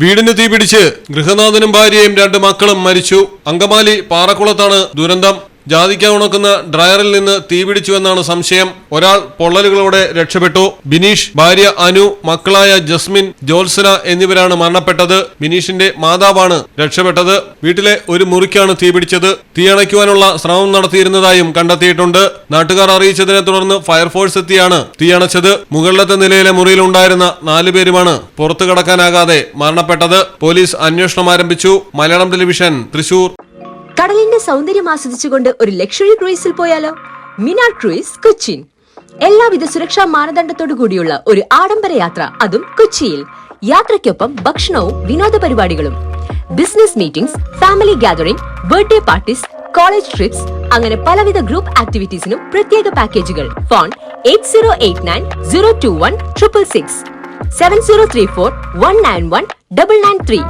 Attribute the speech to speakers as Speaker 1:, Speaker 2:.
Speaker 1: വീടിന് തീപിടിച്ച് ഗൃഹനാഥനും ഭാര്യയും രണ്ട് മക്കളും മരിച്ചു. അങ്കമാലി പാറക്കുളത്താണ് ദുരന്തം. ജാതിക്ക ഉണക്കുന്ന ഡ്രയറിൽ നിന്ന് തീപിടിച്ചുവെന്നാണ് സംശയം. ഒരാൾ പൊള്ളലുകളോടെ രക്ഷപ്പെട്ടു. ബിനീഷ് ഭാര്യ അനു മക്കളായ ജസ്മിൻ ജോത്സന എന്നിവരാണ് മരണപ്പെട്ടത്. ബിനീഷിന്റെ മാതാവാണ് രക്ഷപ്പെട്ടത്. വീട്ടിലെ ഒരു മുറിക്കാണ് തീപിടിച്ചത് തീയണയ്ക്കുവാനുള്ള ശ്രമം നടത്തിയിരുന്നതായും കണ്ടെത്തിയിട്ടുണ്ട്. നാട്ടുകാർ അറിയിച്ചതിനെ തുടർന്ന് ഫയർഫോഴ്സ് എത്തിയാണ് തീയണച്ചത് മുകളിലത്തെ നിലയിലെ മുറിയിലുണ്ടായിരുന്ന നാലുപേരുമാണ് പുറത്തു കടക്കാനാകാതെ മരണപ്പെട്ടത്. പോലീസ് അന്വേഷണം ആരംഭിച്ചു. മലയാളം ടെലിവിഷൻ തൃശൂർ.
Speaker 2: കടലിന്റെ സൗന്ദര്യം ആസ്വദിച്ചുകൊണ്ട് ഒരു ലക്ഷറി ക്രൂയിസിൽ പോയാലോ? മിനാർ ക്രൂയിസ് കൊച്ചിൻ എല്ലാവിധ സുരക്ഷാ മാനദണ്ഡത്തോടു കൂടിയുള്ള ഒരു ആഡംബര യാത്ര അതും കൊച്ചിയിൽ. യാത്രയ്ക്കൊപ്പം ഭക്ഷണവും വിനോദ പരിപാടികളും. Business meetings family gathering birthday parties college trips അങ്ങനെ പലവിധ ഗ്രൂപ്പ് ആക്ടിവിറ്റീസിനും പ്രത്യേക പാക്കേജുകൾ phone eight zero eight nine zero two one triple six seven zero three four one nine one double nine three